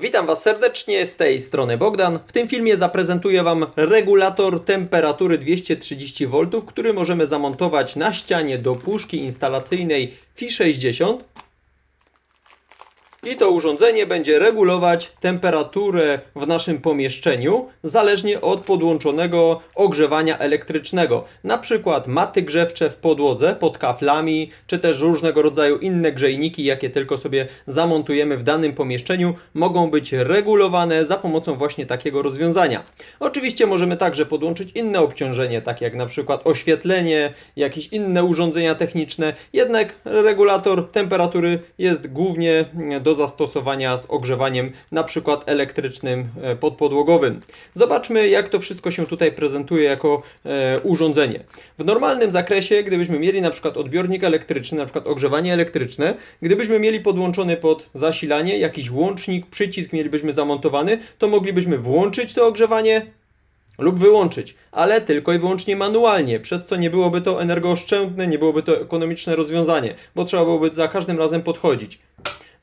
Witam Was serdecznie, z tej strony Bogdan. W tym filmie zaprezentuję Wam regulator temperatury 230 V, który możemy zamontować na ścianie do puszki instalacyjnej FI60. I to urządzenie będzie regulować temperaturę w naszym pomieszczeniu zależnie od podłączonego ogrzewania elektrycznego. Na przykład maty grzewcze w podłodze pod kaflami, czy też różnego rodzaju inne grzejniki, jakie tylko sobie zamontujemy w danym pomieszczeniu, mogą być regulowane za pomocą właśnie takiego rozwiązania. Oczywiście możemy także podłączyć inne obciążenie, takie jak na przykład oświetlenie, jakieś inne urządzenia techniczne, jednak regulator temperatury jest głównie do zastosowania z ogrzewaniem na przykład elektrycznym e, podpodłogowym. Zobaczmy jak to wszystko się tutaj prezentuje jako e, urządzenie. W normalnym zakresie, gdybyśmy mieli na przykład odbiornik elektryczny, na przykład ogrzewanie elektryczne, gdybyśmy mieli podłączony pod zasilanie jakiś łącznik, przycisk mielibyśmy zamontowany, to moglibyśmy włączyć to ogrzewanie, lub wyłączyć, ale tylko i wyłącznie manualnie, przez co nie byłoby to energooszczędne, nie byłoby to ekonomiczne rozwiązanie, bo trzeba byłoby za każdym razem podchodzić.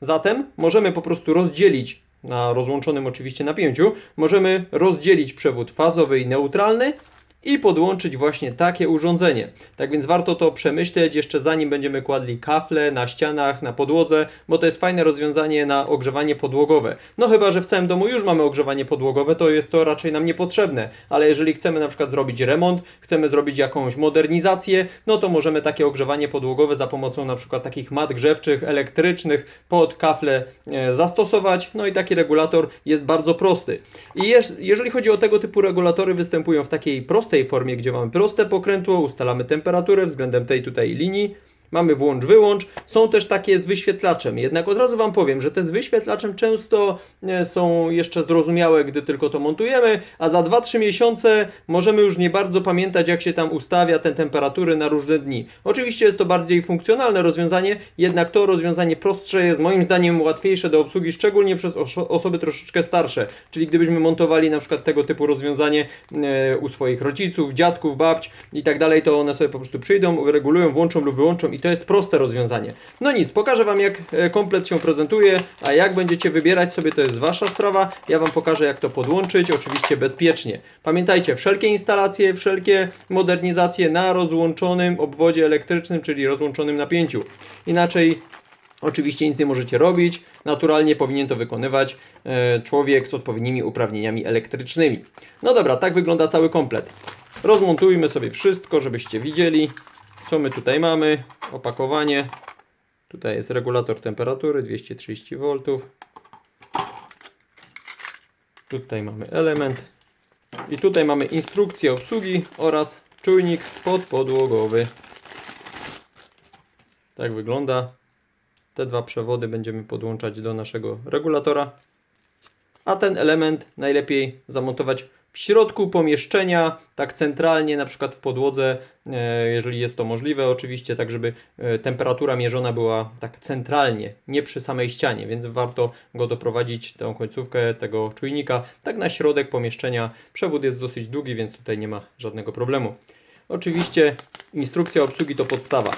Zatem możemy po prostu rozdzielić na rozłączonym oczywiście napięciu, możemy rozdzielić przewód fazowy i neutralny i podłączyć właśnie takie urządzenie. Tak więc warto to przemyśleć jeszcze zanim będziemy kładli kafle na ścianach, na podłodze, bo to jest fajne rozwiązanie na ogrzewanie podłogowe. No chyba, że w całym domu już mamy ogrzewanie podłogowe, to jest to raczej nam niepotrzebne, ale jeżeli chcemy na przykład zrobić remont, chcemy zrobić jakąś modernizację, no to możemy takie ogrzewanie podłogowe za pomocą na przykład takich mat grzewczych, elektrycznych pod kafle e, zastosować. No i taki regulator jest bardzo prosty. I jeż- jeżeli chodzi o tego typu regulatory, występują w takiej prostej formie, gdzie mamy proste pokrętło, ustalamy temperaturę względem tej tutaj linii. Mamy włącz-wyłącz. Są też takie z wyświetlaczem. Jednak od razu Wam powiem, że te z wyświetlaczem często e, są jeszcze zrozumiałe, gdy tylko to montujemy, a za 2-3 miesiące możemy już nie bardzo pamiętać, jak się tam ustawia te temperatury na różne dni. Oczywiście jest to bardziej funkcjonalne rozwiązanie, jednak to rozwiązanie prostsze jest moim zdaniem łatwiejsze do obsługi, szczególnie przez oso- osoby troszeczkę starsze. Czyli gdybyśmy montowali na przykład tego typu rozwiązanie e, u swoich rodziców, dziadków, babć i tak dalej, to one sobie po prostu przyjdą, regulują, włączą lub wyłączą i to jest proste rozwiązanie. No nic, pokażę Wam jak e, komplet się prezentuje, a jak będziecie wybierać sobie to jest Wasza sprawa. Ja Wam pokażę jak to podłączyć, oczywiście bezpiecznie. Pamiętajcie, wszelkie instalacje, wszelkie modernizacje na rozłączonym obwodzie elektrycznym, czyli rozłączonym napięciu. Inaczej Oczywiście nic nie możecie robić, naturalnie powinien to wykonywać e, człowiek z odpowiednimi uprawnieniami elektrycznymi. No dobra, tak wygląda cały komplet. Rozmontujmy sobie wszystko, żebyście widzieli, co my tutaj mamy. Opakowanie. Tutaj jest regulator temperatury 230 V. Tutaj mamy element. I tutaj mamy instrukcję obsługi oraz czujnik podpodłogowy. Tak wygląda. Te dwa przewody będziemy podłączać do naszego regulatora. A ten element najlepiej zamontować w środku pomieszczenia, tak centralnie, na przykład w podłodze, e, jeżeli jest to możliwe, oczywiście, tak żeby e, temperatura mierzona była tak centralnie, nie przy samej ścianie, więc warto go doprowadzić, tę końcówkę tego czujnika, tak na środek pomieszczenia. Przewód jest dosyć długi, więc tutaj nie ma żadnego problemu. Oczywiście instrukcja obsługi to podstawa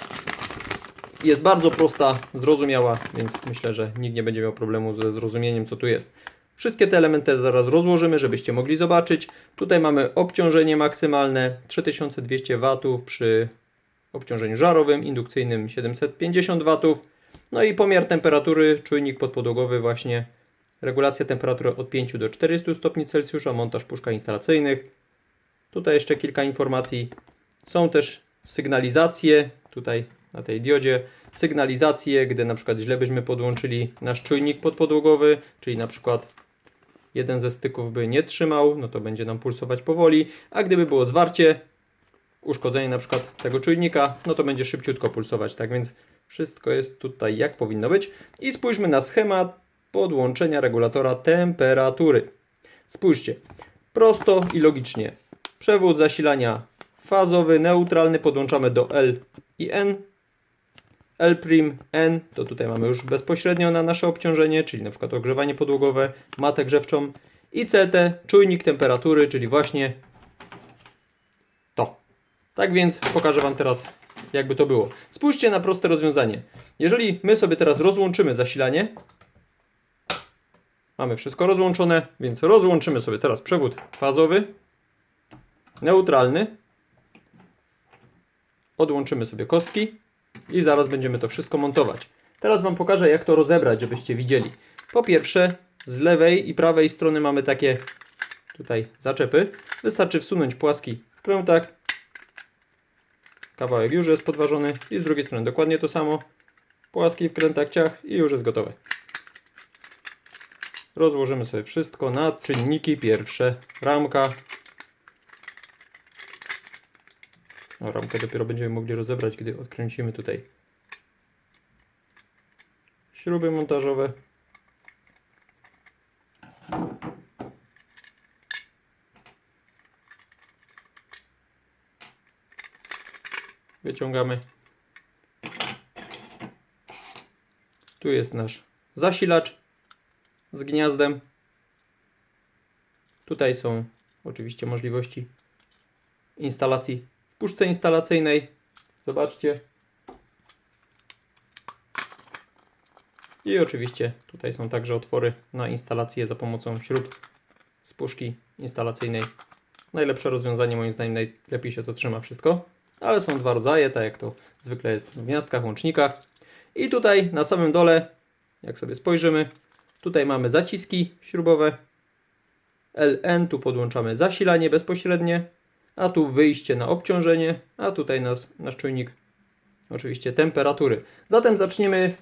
jest bardzo prosta, zrozumiała, więc myślę, że nikt nie będzie miał problemu ze zrozumieniem, co tu jest. Wszystkie te elementy zaraz rozłożymy, żebyście mogli zobaczyć. Tutaj mamy obciążenie maksymalne 3200 W przy obciążeniu żarowym, indukcyjnym 750 W. No i pomiar temperatury, czujnik podpodłogowy właśnie, regulacja temperatury od 5 do 400 stopni Celsjusza, montaż puszka instalacyjnych. Tutaj jeszcze kilka informacji. Są też sygnalizacje, tutaj na tej diodzie, sygnalizacje, gdy na przykład źle byśmy podłączyli nasz czujnik podpodłogowy, czyli na przykład jeden ze styków by nie trzymał, no to będzie nam pulsować powoli, a gdyby było zwarcie, uszkodzenie na przykład tego czujnika, no to będzie szybciutko pulsować, tak więc wszystko jest tutaj jak powinno być. I spójrzmy na schemat podłączenia regulatora temperatury. Spójrzcie, prosto i logicznie. Przewód zasilania fazowy, neutralny podłączamy do L i N. L', N, to tutaj mamy już bezpośrednio na nasze obciążenie, czyli na przykład ogrzewanie podłogowe, matę grzewczą i CT, czujnik temperatury, czyli właśnie to. Tak więc pokażę Wam teraz, jakby to było. Spójrzcie na proste rozwiązanie. Jeżeli my sobie teraz rozłączymy zasilanie, Mamy wszystko rozłączone, więc rozłączymy sobie teraz przewód fazowy, neutralny. Odłączymy sobie kostki i zaraz będziemy to wszystko montować. Teraz Wam pokażę, jak to rozebrać, żebyście widzieli. Po pierwsze, z lewej i prawej strony mamy takie tutaj zaczepy. Wystarczy wsunąć płaski wkrętak. Kawałek już jest podważony i z drugiej strony dokładnie to samo. Płaski wkrętak ciach i już jest gotowe. Rozłożymy sobie wszystko na czynniki pierwsze. Ramka. No, ramkę dopiero będziemy mogli rozebrać, gdy odkręcimy tutaj śruby montażowe. Wyciągamy. Tu jest nasz zasilacz z gniazdem. Tutaj są oczywiście możliwości instalacji puszce instalacyjnej. Zobaczcie. I oczywiście tutaj są także otwory na instalację za pomocą śrub z puszki instalacyjnej. Najlepsze rozwiązanie moim zdaniem, najlepiej się to trzyma wszystko. Ale są dwa rodzaje, tak jak to zwykle jest w gniazdkach, łącznikach. I tutaj na samym dole, jak sobie spojrzymy, tutaj mamy zaciski śrubowe. LN, tu podłączamy zasilanie bezpośrednie, a tu wyjście na obciążenie, a tutaj nas, nasz czujnik oczywiście temperatury. Zatem zaczniemy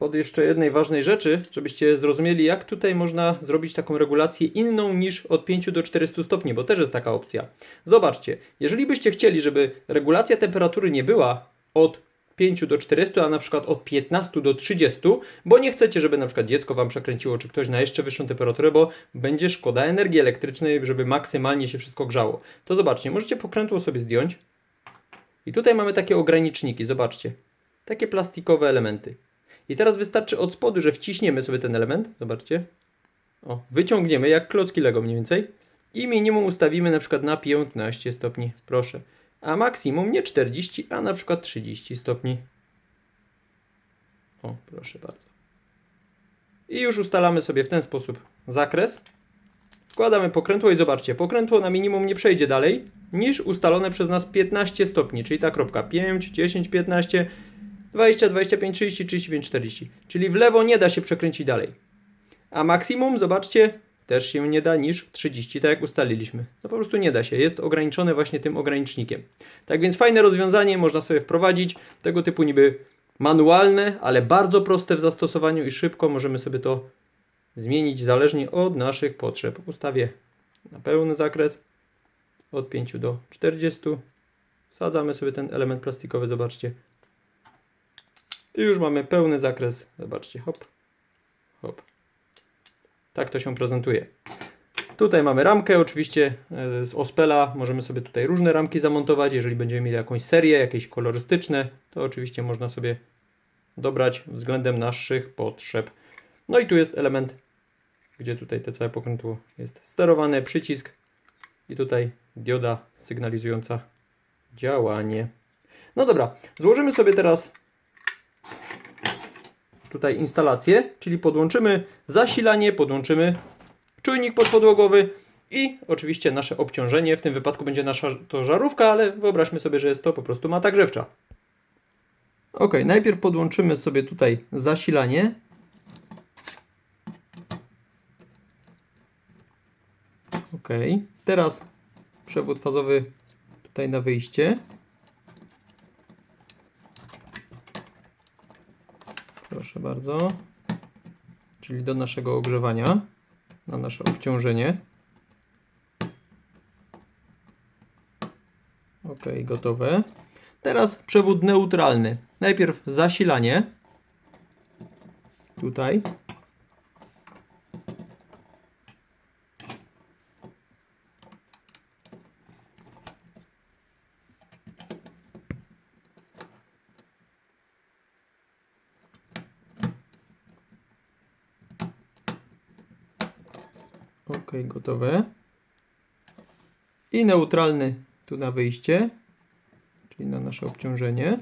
od jeszcze jednej ważnej rzeczy, żebyście zrozumieli, jak tutaj można zrobić taką regulację inną niż od 5 do 400 stopni, bo też jest taka opcja. Zobaczcie, jeżeli byście chcieli, żeby regulacja temperatury nie była od 5 do 400, a na przykład od 15 do 30, bo nie chcecie, żeby na przykład dziecko Wam przekręciło, czy ktoś na jeszcze wyższą temperaturę, bo będzie szkoda energii elektrycznej, żeby maksymalnie się wszystko grzało. To zobaczcie, możecie pokrętło sobie zdjąć i tutaj mamy takie ograniczniki, zobaczcie. Takie plastikowe elementy. I teraz wystarczy od spodu, że wciśniemy sobie ten element, zobaczcie. O, wyciągniemy jak klocki Lego mniej więcej i minimum ustawimy na przykład na 15 stopni, proszę. A maksimum nie 40, a na przykład 30 stopni. O, proszę bardzo. I już ustalamy sobie w ten sposób zakres. Wkładamy pokrętło i zobaczcie, pokrętło na minimum nie przejdzie dalej niż ustalone przez nas 15 stopni, czyli ta kropka 5, 10, 15, 20, 25, 30, 35, 40. Czyli w lewo nie da się przekręcić dalej. A maksimum, zobaczcie, też się nie da niż 30, tak jak ustaliliśmy. No po prostu nie da się, jest ograniczone właśnie tym ogranicznikiem. Tak więc fajne rozwiązanie można sobie wprowadzić, tego typu niby manualne, ale bardzo proste w zastosowaniu i szybko możemy sobie to zmienić zależnie od naszych potrzeb. Ustawię na pełny zakres od 5 do 40. Wsadzamy sobie ten element plastikowy, zobaczcie. I już mamy pełny zakres. Zobaczcie, hop, hop. Tak to się prezentuje. Tutaj mamy ramkę, oczywiście e, z Ospela. Możemy sobie tutaj różne ramki zamontować. Jeżeli będziemy mieli jakąś serię, jakieś kolorystyczne, to oczywiście można sobie dobrać względem naszych potrzeb. No i tu jest element, gdzie tutaj te całe pokrętło jest sterowane, przycisk i tutaj dioda sygnalizująca działanie. No dobra, złożymy sobie teraz tutaj instalację, czyli podłączymy zasilanie, podłączymy czujnik podpodłogowy i oczywiście nasze obciążenie. W tym wypadku będzie nasza to żarówka, ale wyobraźmy sobie, że jest to po prostu mata grzewcza. Ok, najpierw podłączymy sobie tutaj zasilanie. Ok, teraz przewód fazowy tutaj na wyjście. Proszę bardzo. Czyli do naszego ogrzewania, na nasze obciążenie. Ok, gotowe. Teraz przewód neutralny. Najpierw zasilanie. Tutaj. OK, gotowe. I neutralny tu na wyjście, czyli na nasze obciążenie.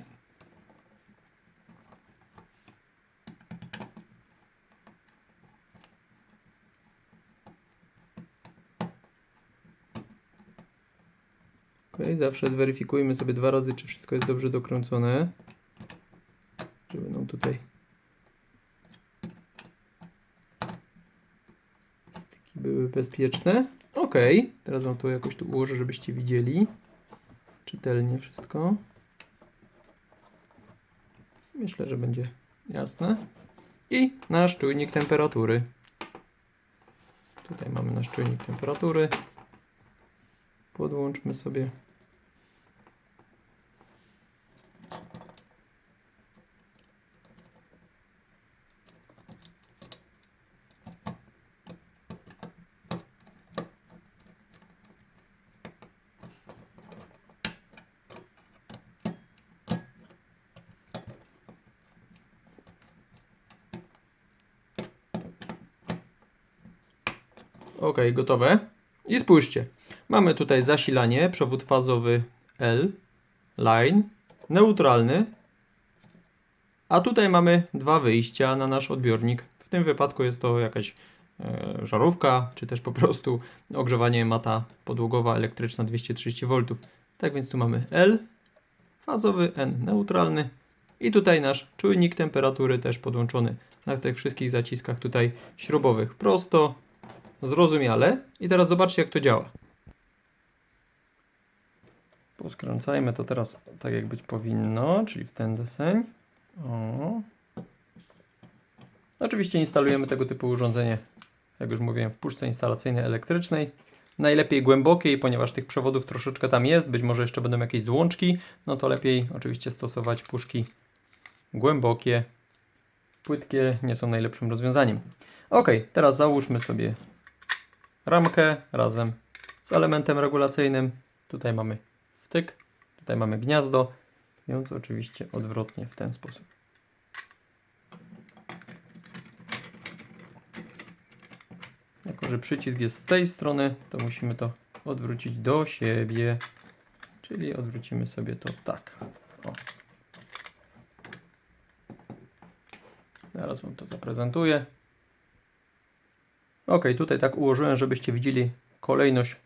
Ok, zawsze zweryfikujmy sobie dwa razy, czy wszystko jest dobrze dokręcone. Bezpieczne. Ok, teraz wam to jakoś tu ułożę, żebyście widzieli czytelnie wszystko. Myślę, że będzie jasne. I nasz czujnik temperatury. Tutaj mamy nasz czujnik temperatury. Podłączmy sobie. Ok, gotowe. I spójrzcie. Mamy tutaj zasilanie, przewód fazowy L, line, neutralny, a tutaj mamy dwa wyjścia na nasz odbiornik. W tym wypadku jest to jakaś e, żarówka, czy też po prostu ogrzewanie mata podłogowa elektryczna 230 V. Tak więc tu mamy L, fazowy, N neutralny i tutaj nasz czujnik temperatury też podłączony na tych wszystkich zaciskach tutaj śrubowych. Prosto, zrozumiale. I teraz zobaczcie jak to działa. Poskręcajmy to teraz tak jak być powinno, czyli w ten deseń. O. Oczywiście instalujemy tego typu urządzenie, jak już mówiłem, w puszce instalacyjnej elektrycznej. Najlepiej głębokiej, ponieważ tych przewodów troszeczkę tam jest, być może jeszcze będą jakieś złączki, no to lepiej oczywiście stosować puszki głębokie. Płytkie nie są najlepszym rozwiązaniem. Ok, teraz załóżmy sobie ramkę razem z elementem regulacyjnym. Tutaj mamy wtyk, tutaj mamy gniazdo, więc oczywiście odwrotnie w ten sposób. Jako, że przycisk jest z tej strony, to musimy to odwrócić do siebie. Czyli odwrócimy sobie to tak. O. Zaraz Wam to zaprezentuję. Ok, tutaj tak ułożyłem, żebyście widzieli kolejność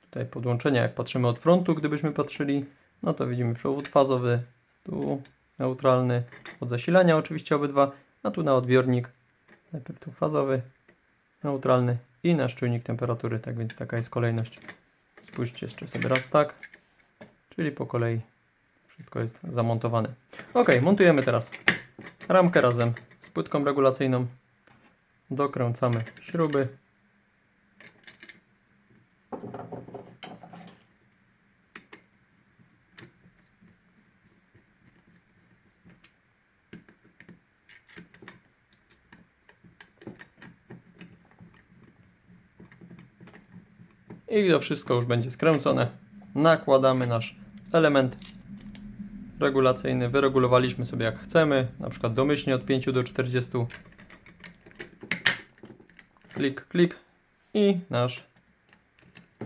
tutaj podłączenia. Jak patrzymy od frontu, gdybyśmy patrzyli, no to widzimy przewód fazowy, tu neutralny, od zasilania oczywiście obydwa, a tu na odbiornik, najpierw tu fazowy, neutralny i nasz czujnik temperatury, tak więc taka jest kolejność. Spójrzcie jeszcze sobie raz tak, czyli po kolei wszystko jest zamontowane. Ok, montujemy teraz ramkę razem z płytką regulacyjną dokręcamy śruby. I gdy wszystko już będzie skręcone, nakładamy nasz element regulacyjny. Wyregulowaliśmy sobie jak chcemy, na przykład domyślnie od 5 do 40 klik, klik i nasz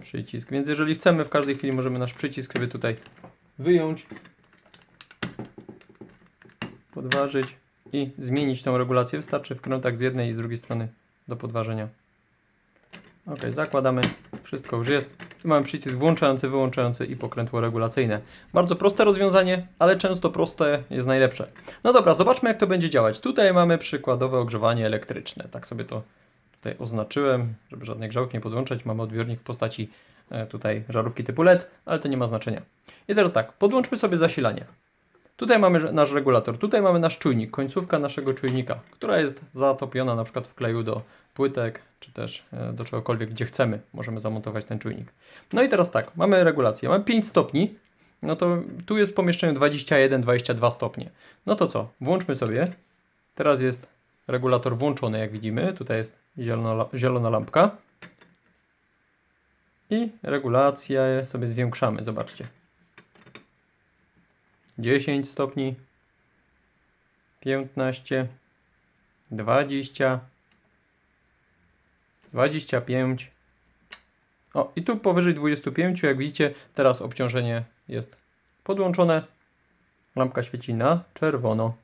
przycisk. Więc jeżeli chcemy, w każdej chwili możemy nasz przycisk sobie tutaj wyjąć, podważyć i zmienić tą regulację. Wystarczy wkrętak z jednej i z drugiej strony do podważenia. Ok, zakładamy. Wszystko już jest. Tu mamy przycisk włączający, wyłączający i pokrętło regulacyjne. Bardzo proste rozwiązanie, ale często proste jest najlepsze. No dobra, zobaczmy jak to będzie działać. Tutaj mamy przykładowe ogrzewanie elektryczne. Tak sobie to tutaj oznaczyłem, żeby żadnej grzałki nie podłączać. Mamy odbiornik w postaci e, tutaj żarówki typu LED, ale to nie ma znaczenia. I teraz tak, podłączmy sobie zasilanie. Tutaj mamy nasz regulator, tutaj mamy nasz czujnik, końcówka naszego czujnika, która jest zatopiona na przykład w kleju do płytek, czy też e, do czegokolwiek, gdzie chcemy, możemy zamontować ten czujnik. No i teraz tak, mamy regulację, mamy 5 stopni, no to tu jest w pomieszczeniu 21-22 stopnie. No to co, włączmy sobie, teraz jest regulator włączony, jak widzimy, tutaj jest zielona, zielona lampka i regulację sobie zwiększamy, zobaczcie. 10 stopni, 15, 20, 25. O, i tu powyżej 25, jak widzicie, teraz obciążenie jest podłączone. Lampka świeci na czerwono.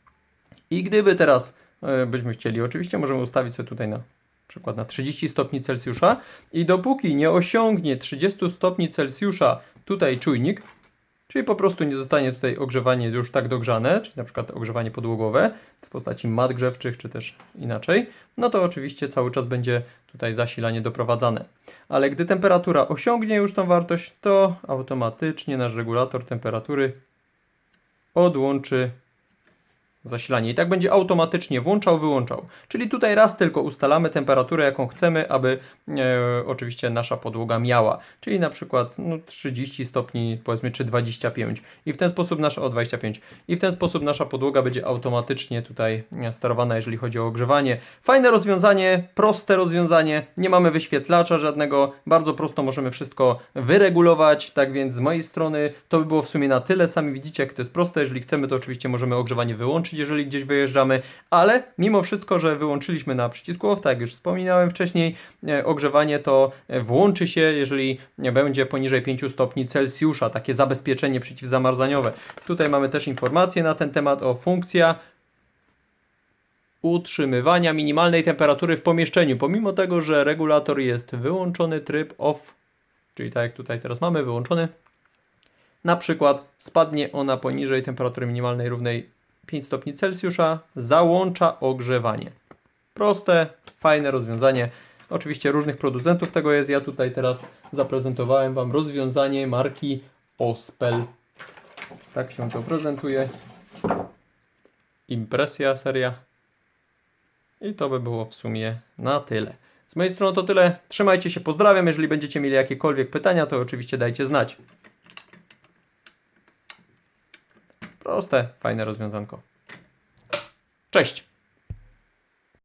I gdyby teraz e, byśmy chcieli, oczywiście możemy ustawić sobie tutaj na przykład na 30 stopni Celsjusza i dopóki nie osiągnie 30 stopni Celsjusza tutaj czujnik, czyli po prostu nie zostanie tutaj ogrzewanie już tak dogrzane, czyli na przykład ogrzewanie podłogowe w postaci mat grzewczych, czy też inaczej, no to oczywiście cały czas będzie tutaj zasilanie doprowadzane. Ale gdy temperatura osiągnie już tą wartość, to automatycznie nasz regulator temperatury odłączy zasilanie. I tak będzie automatycznie włączał, wyłączał. Czyli tutaj raz tylko ustalamy temperaturę, jaką chcemy, aby e, oczywiście nasza podłoga miała. Czyli na przykład no, 30 stopni, powiedzmy, czy 25. I w ten sposób nasza, o 25. I w ten sposób nasza podłoga będzie automatycznie tutaj e, sterowana, jeżeli chodzi o ogrzewanie. Fajne rozwiązanie, proste rozwiązanie. Nie mamy wyświetlacza żadnego. Bardzo prosto możemy wszystko wyregulować. Tak więc z mojej strony to by było w sumie na tyle. Sami widzicie, jak to jest proste. Jeżeli chcemy, to oczywiście możemy ogrzewanie wyłączyć, jeżeli gdzieś wyjeżdżamy, ale mimo wszystko, że wyłączyliśmy na przycisku off, tak jak już wspominałem wcześniej, e, ogrzewanie to e, włączy się, jeżeli będzie poniżej 5 stopni Celsjusza, takie zabezpieczenie przeciwzamarzaniowe. Tutaj mamy też informacje na ten temat o funkcja utrzymywania minimalnej temperatury w pomieszczeniu, pomimo tego, że regulator jest wyłączony tryb off, czyli tak jak tutaj teraz mamy wyłączony, na przykład spadnie ona poniżej temperatury minimalnej równej 5 stopni Celsjusza, załącza ogrzewanie. Proste, fajne rozwiązanie. Oczywiście różnych producentów tego jest. Ja tutaj teraz zaprezentowałem Wam rozwiązanie marki Ospel. Tak się to prezentuje. Impresja seria. I to by było w sumie na tyle. Z mojej strony to tyle. Trzymajcie się, pozdrawiam. Jeżeli będziecie mieli jakiekolwiek pytania, to oczywiście dajcie znać. Proste, fajne rozwiązanko. Cześć!